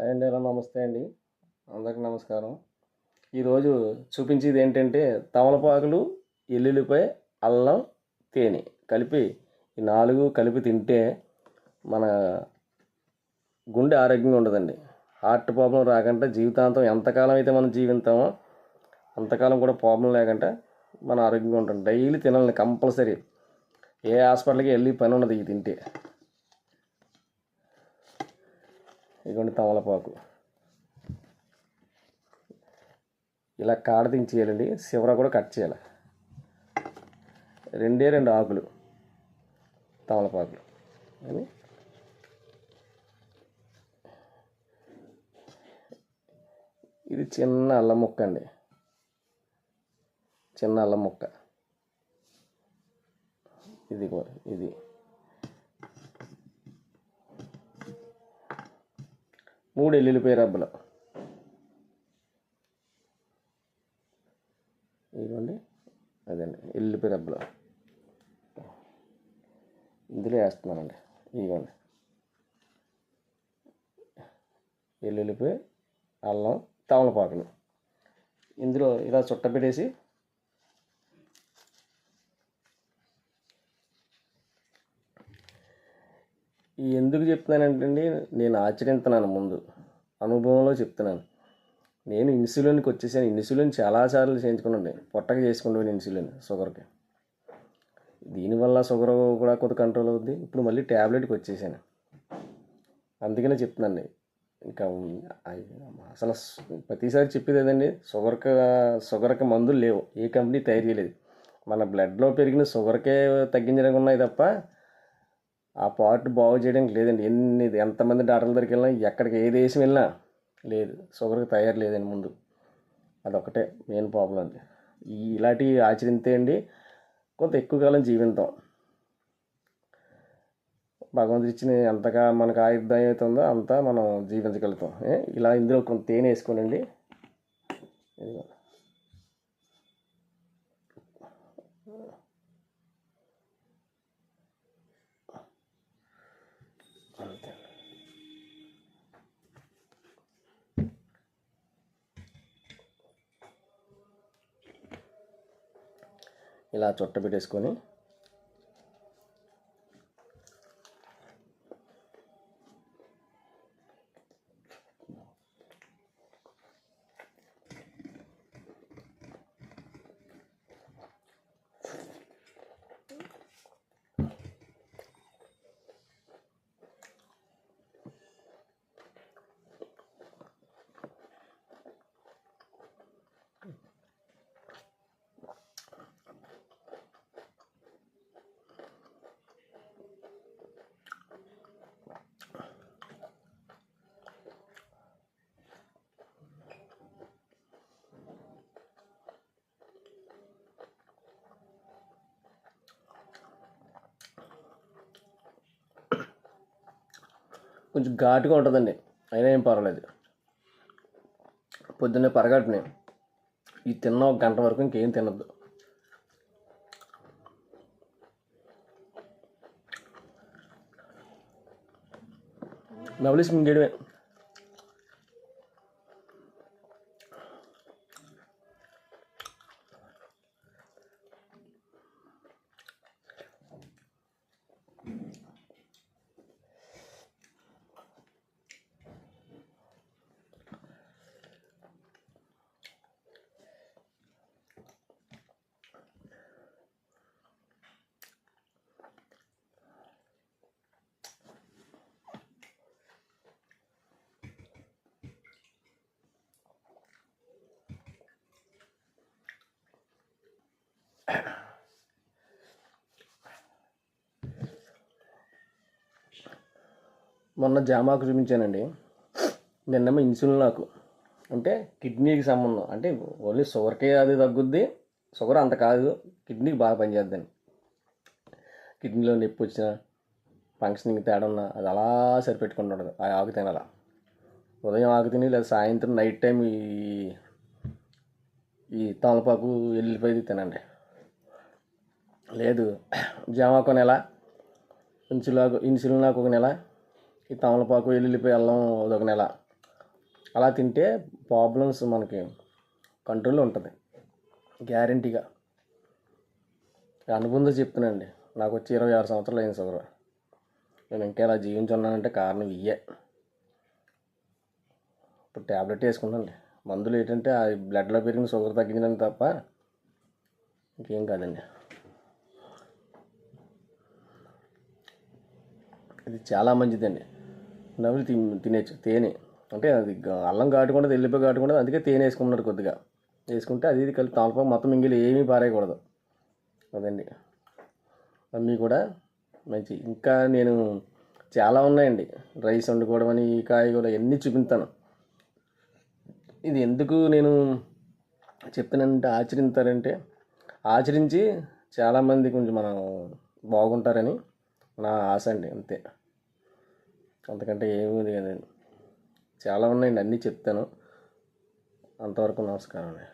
Hi అండి hello నమస్తే అండి. అందరికీ నమస్కారం. ఈరోజు చూపించేది ఏంటంటే తమలపాకులు ఎల్లుల్లిపై అల్లం తేనె కలిపి ఈ నాలుగు కలిపి తింటే మన గుండె ఆరోగ్యంగా ఉండదండి. హార్ట్ ప్రాబ్లం రాకుండా జీవితాంతం ఎంతకాలం అయితే మనం జీవితామో అంతకాలం కూడా ప్రాబ్లం లేకుండా మన ఆరోగ్యంగా ఉంటాం. డైలీ తినాలి కంపల్సరీ. ఏ హాస్పిటల్కి వెళ్ళి పని ఉన్నది ఇది తింటే. ఇదిగోండి తమలపాకు ఇలా కాడ దించేయాలండి చివర కూడా కట్ చేయాలి. రెండే రెండు ఆకులు తమలపాకులు అని ఇది చిన్న అల్లం ముక్క అండి. చిన్న అల్లం ముక్క. ఇది ఇది. మూడు ఎల్లుల్లిపాయ రబ్బలు. ఇదిగోండి అదండి ఎల్లుల్లిపాయ రబ్బలు. ఇందులో వేస్తున్నానండి ఇదిగోండి. ఎల్లుల్లిపాయ అల్లం తమలపాకులు. ఇందులో ఇలా చుట్టపెట్టేసి ఎందుకు చెప్తున్నానంటే అండి నేను ఆచరింతున్నాను ముందు. అనుభవంలో చెప్తున్నాను. నేను ఇన్సులిన్కి వచ్చేసాను. ఇన్సులిన్ చాలాసార్లు చేయించుకున్నాను పొట్టకి చేసుకుంటాను ఇన్సులిన్ షుగర్కి. దీనివల్ల షుగర్ కూడా కొంత కంట్రోల్ అవుద్ది. ఇప్పుడు మళ్ళీ ట్యాబ్లెట్కి వచ్చేసాను. అందుకనే చెప్తున్నాను ఇంకా అసలు ప్రతిసారి చెప్పేది ఏదండి? షుగర్కి షుగర్కి మందులు లేవు. ఏ కంపెనీ తయారు చేయలేదు. మన బ్లడ్లో పెరిగిన షుగర్కే తగ్గించడానికి ఉన్నాయి తప్ప ఆ పార్ట్ బాగు చేయడానికి లేదండి. ఎన్ని ఎంతమంది డాక్టర్ల దగ్గరికి వెళ్ళినా ఎక్కడికి ఏ దేశం వెళ్ళినా లేదు. షుగర్కి తయారు లేదండి ముందు. అదొకటే మెయిన్ ప్రాబ్లం అండి. ఈ ఇలాంటివి ఆచరిస్తే అండి కొంత ఎక్కువ కాలం జీవితాం. భగవంతుడు ఇచ్చిన ఎంతగా మనకు ఆయుర్దాయం అవుతుందో అంతా మనం జీవించగలుగుతాం. ఇలా ఇందులో కొంత తేనె వేసుకోనండి. ఇలా చుట్ట పెట్టేసుకొని కొంచెం ఘాటుగా ఉంటుందండి. అయినా ఏం పర్వాలేదు. పొద్దున్నే పరగట్టుని ఈ తిన్న ఒక గంట వరకు ఇంకేం తినద్దు. నవలిసి మింగేయడమే. మొన్న జామాకు చూపించానండి. నిన్నేమో ఇన్సులిన్ నాకు. అంటే కిడ్నీకి సంబంధం. అంటే ఓన్లీ షుగర్కే అది తగ్గుద్ది షుగర్ అంత కాదు. కిడ్నీకి బాగా పనిచేద్దని కిడ్నీలో నొప్పి వచ్చిన ఫంక్షనింగ్ తేడా ఉన్నా అది అలా సరిపెట్టుకుంటుండదు ఆ ఆకు తినాల? ఉదయం ఆకు తిని లేదా సాయంత్రం నైట్ టైం ఈ ఈ తమలపాకు ఎల్లిపోయి తినండి. లేదు జామాకు నెల ఇన్సులాకు ఇన్సులిన్ నాకు ఒక నెల ఈ తమలపాకు ఎల్లుల్లిపోయి అల్లం అదొక నెల. అలా తింటే ప్రాబ్లమ్స్ మనకి కంట్రోల్లో ఉంటుంది. గ్యారంటీగా. అనుబంధం చెప్తున్నానండి. నాకు వచ్చి ఇరవై ఆరు సంవత్సరాలు అయింది షుగర్ నేను ఇంకా ఇలా జీవించున్నానంటే కారణం ఇయ్యే. ఇప్పుడు ట్యాబ్లెట్ వేసుకున్నానండి. మందులు ఏంటంటే ఆ బ్లడ్లో పెరిగిన షుగర్ తగ్గించడం తప్ప ఇంకేం కాదండి. ఇది చాలా మంచిదండి. నవ్వులు తిన్ తినేచ్చు తేనె. అంటే అది అల్లం కాటకుండా తెల్లిపోయి కాటకుండా అందుకే తేనె వేసుకున్నాడు కొద్దిగా. వేసుకుంటే అది ఇది కలిపి తాలపా మొత్తం మింగిలి ఏమీ పారేయకూడదు. అదండి. అన్నీ కూడా మంచి ఇంకా నేను చాలా ఉన్నాయండి. రైస్ వండుకోవడం అని ఈ కాయగూర అన్నీ చూపిస్తాను. ఇది ఎందుకు నేను చెప్తానంటే ఆచరించారంటే ఆచరించి చాలామంది కొంచెం మనం బాగుంటారని నా ఆశ అండి అంతే. అంతకంటే ఏమీ కదండి చాలా ఉన్నాయండి అన్నీ చెప్తాను. అంతవరకు నమస్కారం అండి